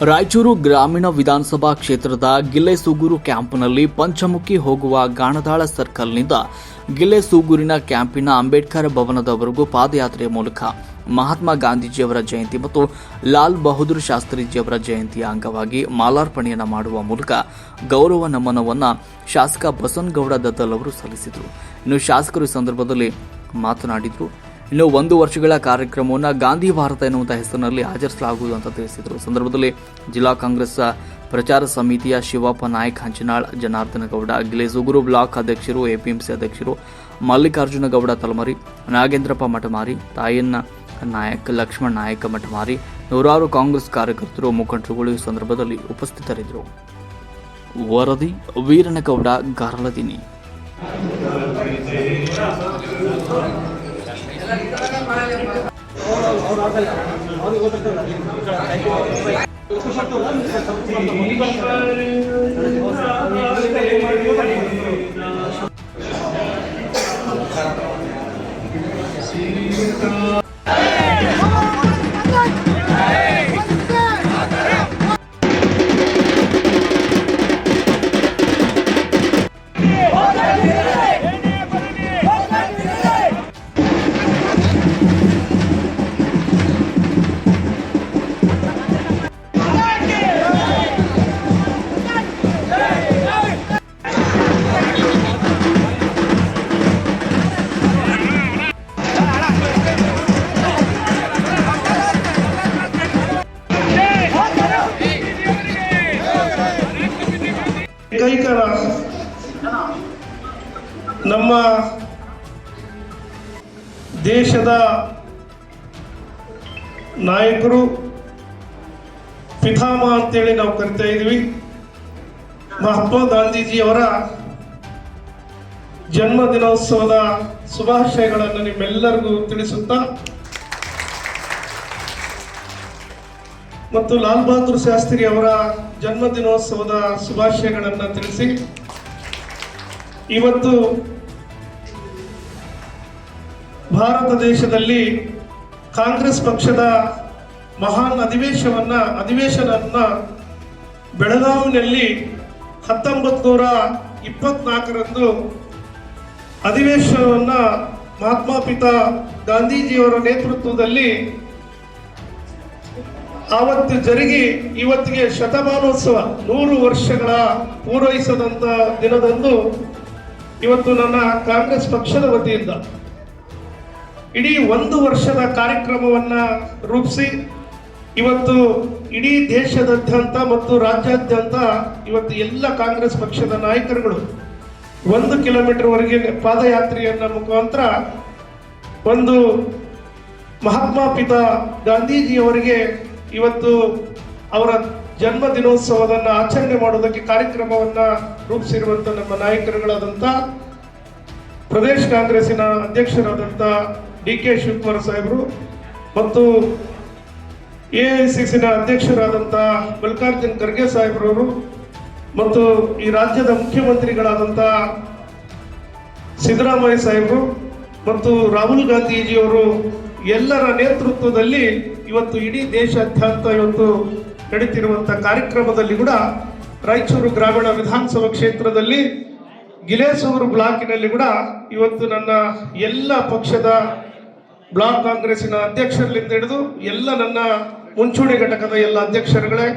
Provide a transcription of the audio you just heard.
ರಾಯಚೂರು ಗ್ರಾಮೀಣ ವಿಧಾನಸಭಾ ಕ್ಷೇತ್ರದ ಗಿಲ್ಲೆಸೂಗೂರು ಕ್ಯಾಂಪ್ನಲ್ಲಿ ಪಂಚಮುಖಿ ಹೋಗುವ ಗಾಣದಾಳ ಸರ್ಕಲ್ನಿಂದ ಗಿಲ್ಲೆಸೂಗೂರಿನ ಕ್ಯಾಂಪಿನ ಅಂಬೇಡ್ಕರ್ ಭವನದವರೆಗೂ ಪಾದಯಾತ್ರೆಯ ಮೂಲಕ ಮಹಾತ್ಮ ಗಾಂಧೀಜಿಯವರ ಜಯಂತಿ ಮತ್ತು ಲಾಲ್ ಬಹದ್ದೂರ್ ಶಾಸ್ತ್ರಿಜಿಯವರ ಜಯಂತಿಯ ಅಂಗವಾಗಿ ಮಾಲಾರ್ಪಣೆಯನ್ನು ಮಾಡುವ ಮೂಲಕ ಗೌರವ ನಮನವನ್ನು ಶಾಸಕ ಬಸವನಗೌಡ ದತ್ತಲ್ ಅವರು ಸಲ್ಲಿಸಿದರು. ಇನ್ನು ಶಾಸಕರು ಸಂದರ್ಭದಲ್ಲಿ ಮಾತನಾಡಿದರು. ಇನ್ನು ಒಂದು ವರ್ಷಗಳ ಕಾರ್ಯಕ್ರಮವನ್ನು ಗಾಂಧಿ ಭಾರತ ಎನ್ನುವಂಥ ಹೆಸರಿನಲ್ಲಿ ಆಚರಿಸಲಾಗುವುದು ಅಂತ ತಿಳಿಸಿದರು. ಸಂದರ್ಭದಲ್ಲಿ ಜಿಲ್ಲಾ ಕಾಂಗ್ರೆಸ್ ಪ್ರಚಾರ ಸಮಿತಿಯ ಶಿವಪ್ಪ ನಾಯಕ್, ಹಂಚಿನಾಳ್, ಜನಾರ್ದನ ಗೌಡ ಗಿಲೇಸುಗುರು ಬ್ಲಾಕ್ ಅಧ್ಯಕ್ಷರು, ಎಪಿಎಂಸಿ ಅಧ್ಯಕ್ಷರು, ಮಲ್ಲಿಕಾರ್ಜುನ ಗೌಡ ತಲಮರಿ, ನಾಗೇಂದ್ರಪ್ಪ ಮಠಮಾರಿ ತಾಯಣ್ಣ ನಾಯಕ್, ಲಕ್ಷ್ಮಣ ನಾಯಕ ಮಠಮಾರಿ, ನೂರಾರು ಕಾಂಗ್ರೆಸ್ ಕಾರ್ಯಕರ್ತರು, ಮುಖಂಡರುಗಳು ಈ ಸಂದರ್ಭದಲ್ಲಿ ಉಪಸ್ಥಿತರಿದ್ದರು. ವರದಿ, ವೀರನಗೌಡ ಗಾರಲದಿನಿ శ్రీకా ಏಕೈಕರ ನಮ್ಮ ದೇಶದ ನಾಯಕರು ಪಿತಾಮಹ ಅಂತೇಳಿ ನಾವು ಕರಿತಾ ಇದ್ವಿ ಮಹಾತ್ಮ ಗಾಂಧೀಜಿಯವರ ಜನ್ಮ ದಿನೋತ್ಸವದ ಶುಭಾಶಯಗಳನ್ನು ನಿಮ್ಮೆಲ್ಲರಿಗೂ ತಿಳಿಸುತ್ತಾ ಮತ್ತು ಲಾಲ್ ಬಹದ್ದೂರ್ ಶಾಸ್ತ್ರಿ ಅವರ ಜನ್ಮ ದಿನೋತ್ಸವದ ಶುಭಾಶಯಗಳನ್ನು ತಿಳಿಸಿ. ಇವತ್ತು ಭಾರತ ದೇಶದಲ್ಲಿ ಕಾಂಗ್ರೆಸ್ ಪಕ್ಷದ ಮಹಾನ್ ಅಧಿವೇಶವನ್ನ ಅಧಿವೇಶನವನ್ನ ಬೆಳಗಾವಿನಲ್ಲಿ ಹತ್ತೊಂಬತ್ತು ನೂರ ಇಪ್ಪತ್ನಾಲ್ಕರಂದು ಅಧಿವೇಶನವನ್ನ ಮಹಾತ್ಮ ಪಿತಾ ಗಾಂಧೀಜಿಯವರ ನೇತೃತ್ವದಲ್ಲಿ ಆವತ್ತು ಜರುಗಿ ಇವತ್ತಿಗೆ ಶತಮಾನೋತ್ಸವ. ನೂರು ವರ್ಷಗಳ ಪೂರೈಸದಂತ ದಿನದಂದು ಇವತ್ತು ನನ್ನ ಕಾಂಗ್ರೆಸ್ ಪಕ್ಷದ ವತಿಯಿಂದ ಇಡೀ ಒಂದು ವರ್ಷದ ಕಾರ್ಯಕ್ರಮವನ್ನ ರೂಪಿಸಿ ಇವತ್ತು ಇಡೀ ದೇಶದಾದ್ಯಂತ ಮತ್ತು ರಾಜ್ಯಾದ್ಯಂತ ಇವತ್ತು ಎಲ್ಲ ಕಾಂಗ್ರೆಸ್ ಪಕ್ಷದ ನಾಯಕರುಗಳು ಒಂದು ಕಿಲೋಮೀಟರ್ ವರೆಗೆ ಪಾದಯಾತ್ರೆಯನ್ನ ಮುಖಾಂತರ ಒಂದು ಮಹಾತ್ಮ ಪಿತಾ ಗಾಂಧೀಜಿಯವರಿಗೆ ಇವತ್ತು ಅವರ ಜನ್ಮ ದಿನೋತ್ಸವವನ್ನು ಆಚರಣೆ ಮಾಡೋದಕ್ಕೆ ಕಾರ್ಯಕ್ರಮವನ್ನ ರೂಪಿಸಿರುವಂತ ನಮ್ಮ ನಾಯಕರುಗಳಾದಂಥ ಪ್ರದೇಶ್ ಕಾಂಗ್ರೆಸ್ಸಿನ ಅಧ್ಯಕ್ಷರಾದಂಥ ಡಿ ಕೆ ಶಿವಕುಮಾರ್ ಸಾಹೇಬರು ಮತ್ತು ಎ ಐ ಸಿ ಸಿನ ಅಧ್ಯಕ್ಷರಾದಂಥ ಮಲ್ಲಿಕಾರ್ಜುನ್ ಖರ್ಗೆ ಸಾಹೇಬ್ರವರು ಮತ್ತು ಈ ರಾಜ್ಯದ ಮುಖ್ಯಮಂತ್ರಿಗಳಾದಂಥ ಸಿದ್ದರಾಮಯ್ಯ ಸಾಹೇಬರು ಮತ್ತು ರಾಹುಲ್ ಗಾಂಧೀಜಿಯವರು ಎಲ್ಲರ ನೇತೃತ್ವದಲ್ಲಿ ಇವತ್ತು ಇಡೀ ದೇಶಾದ್ಯಂತ ಇವತ್ತು ನಡೀತಿರುವಂಥ ಕಾರ್ಯಕ್ರಮದಲ್ಲಿ ಕೂಡ ರಾಯಚೂರು ಗ್ರಾಮೀಣ ವಿಧಾನಸಭಾ ಕ್ಷೇತ್ರದಲ್ಲಿ ಗಿಲೇಸೂರು ಬ್ಲಾಕಿನಲ್ಲಿ ಕೂಡ ಇವತ್ತು ನನ್ನ ಎಲ್ಲ ಪಕ್ಷದ ಬ್ಲಾಕ್ ಕಾಂಗ್ರೆಸ್ಸಿನ ಅಧ್ಯಕ್ಷರಲ್ಲಿಂದ ಹಿಡಿದು ಎಲ್ಲ ನನ್ನ ಮುಂಚೂಣಿ ಘಟಕದ ಎಲ್ಲ ಅಧ್ಯಕ್ಷರುಗಳೇ